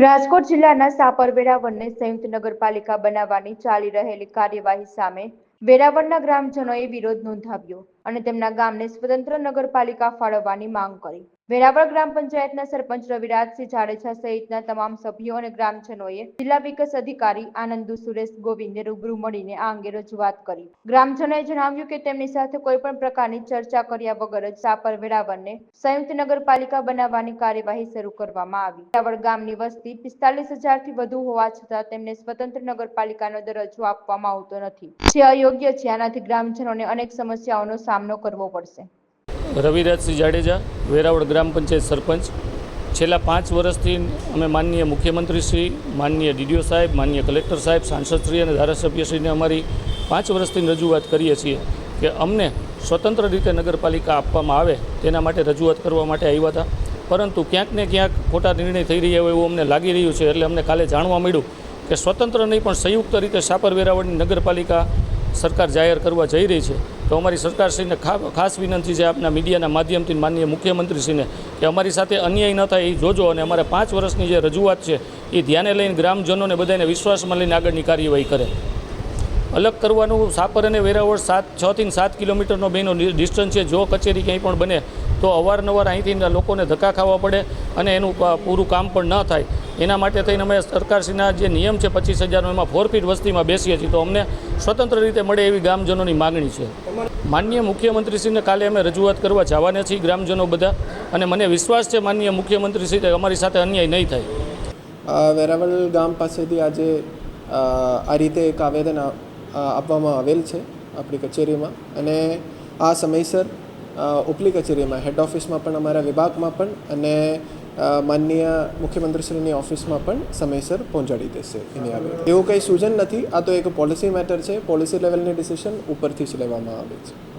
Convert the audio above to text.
રાજકોટ જિલ્લાના સાપર વનને સંયુક્ત નગરપાલિકા બનાવવાની ચાલી રહેલી કાર્યવાહી સામે વેરાવળના ગ્રામજનોએ વિરોધ નોંધાવ્યો અને તેમના ગામને સ્વતંત્ર નગરપાલિકા ફાળવવાની માંગ કરી. વેરાવળ ગ્રામ પંચાયતના સરપંચ રવિરાજસિંહ જાડેજા સહિતના તમામ સભ્યો અને ગ્રામજનોએ જિલ્લા વિકાસ અધિકારી આનંદુ સુરેશ ગોવિંદે રૂબરૂ મળીને આ અંગે રજૂઆત કરી. ગ્રામજનોએ જણાવ્યું કે તેમની સાથે કોઈ પણ પ્રકારની ચર્ચા કર્યા વગર જ સાપર વેરાવળને સંયુક્ત નગરપાલિકા બનાવવાની કાર્યવાહી શરૂ કરવામાં આવી. વેરાવળ ગામની વસ્તી પિસ્તાલીસ હજારથી વધુ હોવા છતાં તેમને સ્વતંત્ર નગરપાલિકાનો દરજ્જો આપવામાં આવતો નથી. જે અયોગ્ય છે, આનાથી ગ્રામજનોને અનેક સમસ્યાઓનો સામનો કરવો પડશે. રવિરાજસિંહ જાડેજા, વેરાવળ ગ્રામ પંચાયત સરપંચ. છેલ્લા પાંચ વર્ષથી અમે માનનીય મુખ્યમંત્રી શ્રી માનનીય ડીડીઓ સાહેબ, માનનીય કલેક્ટર સાહેબ, સાંસદશ્રી અને ધારાસભ્યશ્રીને અમારી પાંચ વર્ષથી રજૂઆત કરીએ છીએ કે અમને સ્વતંત્ર રીતે નગરપાલિકા આપવામાં આવે તેના માટે રજૂઆત કરવા માટે આવ્યા હતા. પરંતુ ક્યાંક ને ક્યાંક ખોટા નિર્ણય થઈ રહ્યા હોય એવું અમને લાગી રહ્યું છે. એટલે અમને કાલે જાણવા મળ્યું કે સ્વતંત્ર નહીં પણ સંયુક્ત રીતે સાપર વેરાવળની નગરપાલિકા સરકાર જાહેર કરવા જઈ રહી છે, તો અમારી સરકારશ્રીને ખાસ વિનંતી છે આપના મીડિયાના માધ્યમથી માનનીય મુખ્યમંત્રીશ્રીને કે અમારી સાથે અન્યાય ન થાય, એ જોજો અને અમારે પાંચ વર્ષની જે રજૂઆત છે, એ ધ્યાને લઈને ગ્રામજનોને બધાને વિશ્વાસમાં લઈને આગળની કાર્યવાહી કરે. અલગ કરવાનું સાપર અને વેરાવળ સાત છથી સાત કિલોમીટરનો બેનો ડિસ્ટન્સ છે, જો કચેરી ક્યાંય પણ બને તો અવારનવાર અહીંથી લોકોને ધક્કા ખાવા પડે અને એનું પૂરું કામ પણ ન થાય. એના માટે થઈને અમે સરકારશ્રીના જે નિયમ છે પચીસ હજારનો, એમાં ફોર ફીટ વસ્તીમાં બેસીએ છીએ. તો અમને સ્વતંત્ર રીતે મળે એવી ગ્રામજનોની માગણી છે. માનનીય મુખ્યમંત્રીશ્રીને કાલે અમે રજૂઆત કરવા જવાના છીએ ગ્રામજનો બધા. અને મને વિશ્વાસ છે માનનીય મુખ્યમંત્રીશ્રી અમારી સાથે અન્યાય નહીં થાય. વેરાવળ ગામ પાસેથી આજે આ રીતે એક આવેદન આપવામાં આવેલ છે આપણી કચેરીમાં. અને આ સમયસર ઉપલી કચેરીમાં હેડ ઓફિસમાં પણ અમારા વિભાગમાં પણ અને માનનીય મુખ્યમંત્રીશ્રીની ઓફિસમાં પણ સમયસર પહોંચાડી દેશે એની આવે એવું કંઈ સૂચન નથી, આ તો એક પોલિસી મેટર છે. પોલિસી લેવલની ડિસિશન ઉપરથી જ લેવામાં આવે છે.